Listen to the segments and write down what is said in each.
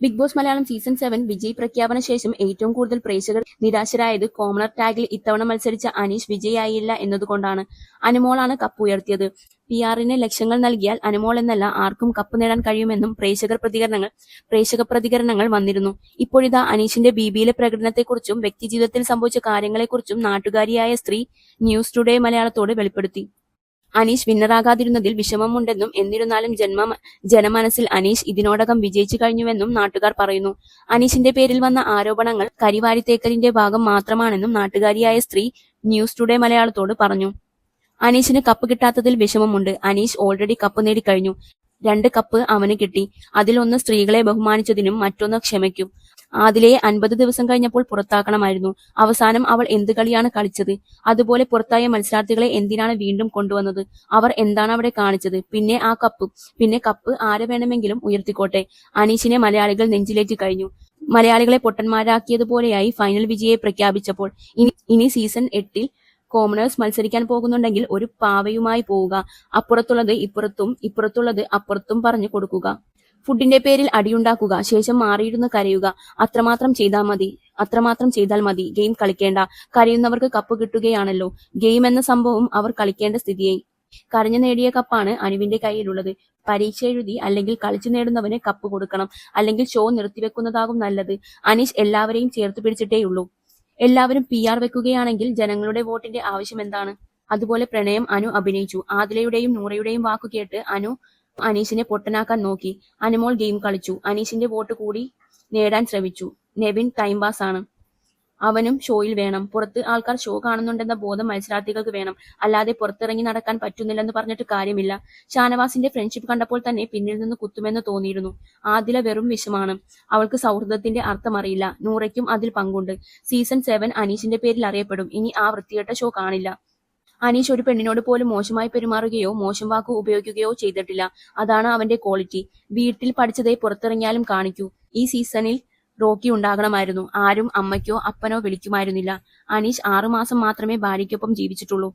Bigg Boss Malayalam season seven Vijay പ്രഖ്യാപന ശേഷം ഏറ്റവും കൂടുതൽ പ്രേക്ഷകർ നിരാശരായത് കോമണർ ടാഗിൽ ഇത്തവണ മത്സരിച്ച അനീഷ് വിജയായില്ല എന്നതുകൊണ്ടാണ്. അനുമോളാണ് കപ്പ് ഉയർത്തിയത്. പി ആറിന് ലക്ഷ്യങ്ങൾ നൽകിയാൽ അനുമോൾ എന്നല്ല ആർക്കും കപ്പ് നേടാൻ കഴിയുമെന്നും പ്രേക്ഷകർ പ്രതികരണങ്ങൾ പ്രേക്ഷക പ്രതികരണങ്ങൾ വന്നിരുന്നു. ഇപ്പോഴിതാ അനീഷിന്റെ ബിബിയിലെ പ്രകടനത്തെക്കുറിച്ചും വ്യക്തിജീവിതത്തിൽ സംഭവിച്ച കാര്യങ്ങളെക്കുറിച്ചും നാട്ടുകാരിയായ സ്ത്രീ ന്യൂസ് ടുഡേ മലയാളത്തോട് വെളിപ്പെടുത്തി. അനീഷ് വിന്നറാകാതിരുന്നതിൽ വിഷമമുണ്ടെന്നും എന്നിരുന്നാലും ജന്മ ജനമനസ്സിൽ അനീഷ് ഇതിനോടകം വിജയിച്ചു കഴിഞ്ഞുവെന്നും നാട്ടുകാർ പറയുന്നു. അനീഷിന്റെ പേരിൽ വന്ന ആരോപണങ്ങൾ കരിവാരിത്തേക്കലിന്റെ ഭാഗം മാത്രമാണെന്നും നാട്ടുകാരിയായ സ്ത്രീ ന്യൂസ് ടുഡേ മലയാളത്തോട് പറഞ്ഞു. അനീഷിന് കപ്പ് കിട്ടാത്തതിൽ വിഷമമുണ്ട്. അനീഷ് ഓൾറെഡി കപ്പ് നേടിക്കഴിഞ്ഞു രണ്ട് കപ്പ് അവന് കിട്ടി. അതിലൊന്ന് സ്ത്രീകളെ ബഹുമാനിച്ചതിനും മറ്റൊന്ന് ക്ഷമയ്ക്കും. ആദിലയെ അൻപത് ദിവസം കഴിഞ്ഞപ്പോൾ പുറത്താക്കണമായിരുന്നു. അവസാനം അവൾ എന്ത് കളിയാണ് കളിച്ചത്? അതുപോലെ പുറത്തായ മത്സരാർത്ഥികളെ എന്തിനാണ് വീണ്ടും കൊണ്ടുവന്നത്? അവർ എന്താണ് അവിടെ കാണിച്ചത്? പിന്നെ ആ കപ്പ് പിന്നെ കപ്പ് ആരെ വേണമെങ്കിലും ഉയർത്തിക്കോട്ടെ? അനീഷിനെ മലയാളികൾ നെഞ്ചിലേറ്റി കഴിഞ്ഞു. മലയാളികളെ പൊട്ടന്മാരാക്കിയതുപോലെയായി ഫൈനൽ വിജയെ പ്രഖ്യാപിച്ചപ്പോൾ. ഇനി ഇനി സീസൺ എട്ടിൽ കോമണേഴ്സ് മത്സരിക്കാൻ പോകുന്നുണ്ടെങ്കിൽ ഒരു പാവയുമായി പോവുക. അപ്പുറത്തുള്ളത് ഇപ്പുറത്തും ഇപ്പുറത്തുള്ളത് അപ്പുറത്തും പറഞ്ഞു കൊടുക്കുക. ഫുഡിന്റെ പേരിൽ അടിയുണ്ടാക്കുക ശേഷം മാറിയിരുന്ന് കരയുക. അത്രമാത്രം ചെയ്താൽ മതി അത്രമാത്രം ചെയ്താൽ മതി. ഗെയിം കളിക്കേണ്ട. കരയുന്നവർക്ക് കപ്പ് കിട്ടുകയാണല്ലോ. ഗെയിം എന്ന സംഭവം അവർ കളിക്കേണ്ട സ്ഥിതിയായി കരഞ്ഞു നേടിയ കപ്പാണ് അനുവിന്റെ കയ്യിലുള്ളത്. പരീക്ഷ എഴുതി അല്ലെങ്കിൽ കളിച്ചു നേടുന്നവന് കപ്പ് കൊടുക്കണം. അല്ലെങ്കിൽ ഷോ നിർത്തിവെക്കുന്നതാകും നല്ലത്. അനീഷ് എല്ലാവരെയും ചേർത്ത് പിടിച്ചിട്ടേയുള്ളൂ. എല്ലാവരും പി ആർ വെക്കുകയാണെങ്കിൽ ജനങ്ങളുടെ വോട്ടിന്റെ ആവശ്യം എന്താണ്? അതുപോലെ പ്രണയം അനു അഭിനയിച്ചു. ആദിലയുടെയും നൂറയുടെയും വാക്കു കേട്ട് അനു അനീഷിനെ പൊട്ടനാക്കാൻ നോക്കി. അനുമോൾ ഗെയിം കളിച്ചു. അനീഷിന്റെ വോട്ട് കൂടി നേടാൻ ശ്രമിച്ചു. നെവിൻ ടൈം പാസ് ആണ്. അവനും ഷോയിൽ വേണം. പുറത്ത് ആൾക്കാർ ഷോ കാണുന്നുണ്ടെന്ന ബോധം മത്സരാർത്ഥികൾക്ക് വേണം. അല്ലാതെ പുറത്തിറങ്ങി നടക്കാൻ പറ്റുന്നില്ലെന്ന് പറഞ്ഞിട്ട് കാര്യമില്ല. ഷാനവാസിന്റെ ഫ്രണ്ട്ഷിപ്പ് കണ്ടപ്പോൾ തന്നെ പിന്നിൽ നിന്ന് കുത്തുമെന്ന് തോന്നിയിരുന്നു. ആദില വെറും വിഷമാണ്. അവൾക്ക് സൗഹൃദത്തിന്റെ അർത്ഥം അറിയില്ല നൂറയ്ക്കും അതിൽ പങ്കുണ്ട്. സീസൺ സെവൻ അനീഷിന്റെ പേരിൽ അറിയപ്പെടും. ഇനി ആ വൃത്തികെട്ട ഷോ കാണില്ല. അനീഷ് ഒരു പെണ്ണിനോട് പോലും മോശമായി പെരുമാറുകയോ മോശം വാക്ക് ഉപയോഗിക്കുകയോ ചെയ്തിട്ടില്ല. അതാണ് അവന്റെ ക്വാളിറ്റി വീട്ടിൽ പഠിച്ചതേ പുറത്തിറങ്ങിയാലും കാണിക്കൂ. ഈ സീസണിൽ റോക്കി ഉണ്ടാകണമായിരുന്നു. ആരും അമ്മയ്ക്കോ അപ്പനോ വിളിക്കുമായിരുന്നില്ല. അനീഷ് ആറുമാസം മാത്രമേ ഭാര്യയ്ക്കൊപ്പം ജീവിച്ചിട്ടുള്ളൂ.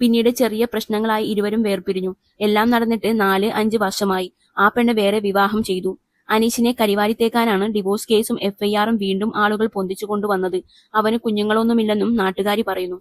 പിന്നീട് ചെറിയ പ്രശ്നങ്ങളായി ഇരുവരും വേർപിരിഞ്ഞു. എല്ലാം നടന്നിട്ട് നാല് അഞ്ച് വർഷമായി. ആ പെണ്ണ് വേറെ വിവാഹം ചെയ്തു. അനീഷിനെ കരിവാരിത്തേക്കാനാണ് ഡിവോഴ്സ് കേസും എഫ്ഐആറും വീണ്ടും ആളുകൾ പൊന്തിച്ചു കൊണ്ടുവന്നത്. അവന് കുഞ്ഞുങ്ങളൊന്നുമില്ലെന്നും നാട്ടുകാരി പറയുന്നു.